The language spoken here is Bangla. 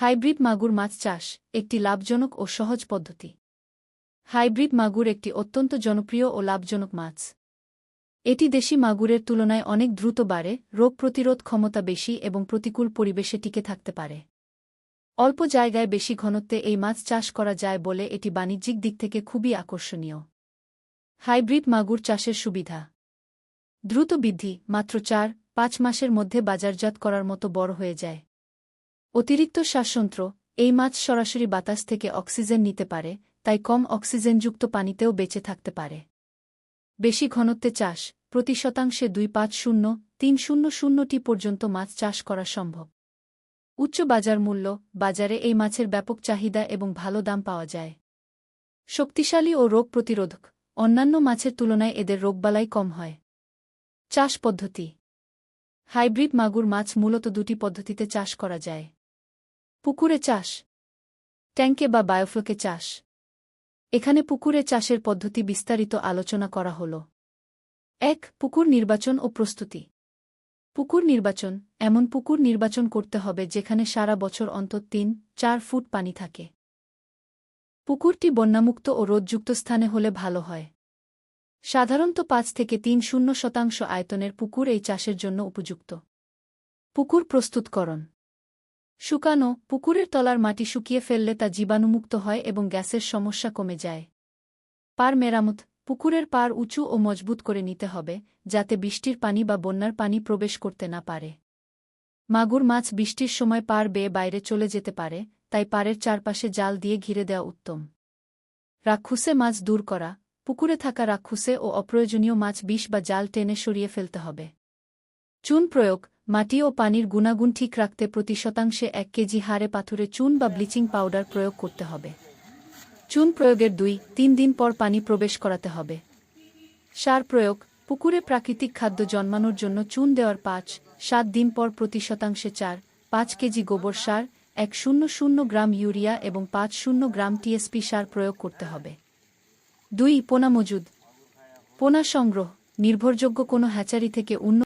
হাইব্রিড মাগুর মাছ চাষ একটি লাভজনক ও সহজ পদ্ধতি। হাইব্রিড মাগুর একটি অত্যন্ত জনপ্রিয় ও লাভজনক মাছ। এটি দেশি মাগুরের তুলনায় অনেক দ্রুত বাড়ে, রোগ প্রতিরোধ ক্ষমতা বেশি এবং প্রতিকূল পরিবেশে টিকে থাকতে পারে। অল্প জায়গায় বেশি ঘনত্বে এই মাছ চাষ করা যায় বলে এটি বাণিজ্যিক দিক থেকে খুবই আকর্ষণীয়। হাইব্রিড মাগুর চাষের সুবিধা। দ্রুত বৃদ্ধি মাত্র চার, পাঁচ মাসের মধ্যে বাজারজাত করার মতো বড় হয়ে যায়। অতিরিক্ত শ্বাসযন্ত্র, এই মাছ সরাসরি বাতাস থেকে অক্সিজেন নিতে পারে, তাই কম অক্সিজেনযুক্ত পানিতেও বেঁচে থাকতে পারে। বেশি ঘনত্বে চাষ, প্রতি শতাংশে দুই পাঁচ শূন্য, তিন শূন্য শূন্যটি পর্যন্ত মাছ চাষ করা সম্ভব। উচ্চ বাজার মূল্য, বাজারে এই মাছের ব্যাপক চাহিদা এবং ভালো দাম পাওয়া যায়। শক্তিশালী ও রোগ প্রতিরোধক, অন্যান্য মাছের তুলনায় এদের রোগবালাই কম হয়। চাষ পদ্ধতি। হাইব্রিড মাগুর মাছ মূলত দুটি পদ্ধতিতে চাষ করা যায়। পুকুরে চাষ। ট্যাঙ্কে বা বায়োফ্লোকে চাষ। এখানে পুকুরে চাষের পদ্ধতি বিস্তারিত আলোচনা করা হল। এক, পুকুর নির্বাচন ও প্রস্তুতি। পুকুর নির্বাচন, এমন পুকুর নির্বাচন করতে হবে যেখানে সারা বছর অন্তত তিন, চার ফুট পানি থাকে। পুকুরটি বন্যামুক্ত ও রোদযুক্ত স্থানে হলে ভালো হয়। সাধারণত পাঁচ থেকে তিন শূন্য শতাংশ আয়তনের পুকুর এই চাষের জন্য উপযুক্ত। পুকুর প্রস্তুতকরণ। শুকানো পুকুরের তলার মাটি শুকিয়ে ফেললে তা জীবাণুমুক্ত হয় এবং গ্যাসের সমস্যা কমে যায়। পার মেরামত, পুকুরের পার উঁচু ও মজবুত করে নিতে হবে, যাতে বৃষ্টির পানি বা বন্যার পানি প্রবেশ করতে না পারে। মাগুর মাছ বৃষ্টির সময় পার বেয়ে বাইরে চলে যেতে পারে, তাই পাড়ের চারপাশে জাল দিয়ে ঘিরে দেওয়া উত্তম। রাক্ষুসে মাছ দূর করা, পুকুরে থাকা রাক্ষুসে ও অপ্রয়োজনীয় মাছ বিষ বা জাল টেনে সরিয়ে ফেলতে হবে। চুন প্রয়োগ মাটি ও পানির গুণাগুণ ঠিক রাখতে প্রতি শতাংশে এক কেজি হারে পাথুরে চুন বা ব্লিচিং পাউডার প্রয়োগ করতে হবে। চুন প্রয়োগের দুই, তিন দিন পর পানি প্রবেশ করাতে হবে। সার প্রয়োগ, পুকুরে প্রাকৃতিক খাদ্য জন্মানোর জন্য চুন দেওয়ার পাঁচ, সাত দিন পর প্রতি শতাংশে চার, পাঁচ কেজি গোবর সার, এক শূন্য শূন্য গ্রাম ইউরিয়া এবং পাঁচ শূন্য গ্রাম টিএসপি সার প্রয়োগ করতে হবে। দুই, পোনা মজুদ। পোনা সংগ্রহ, নির্ভরযোগ্য কোনো হ্যাচারি থেকে উন্নত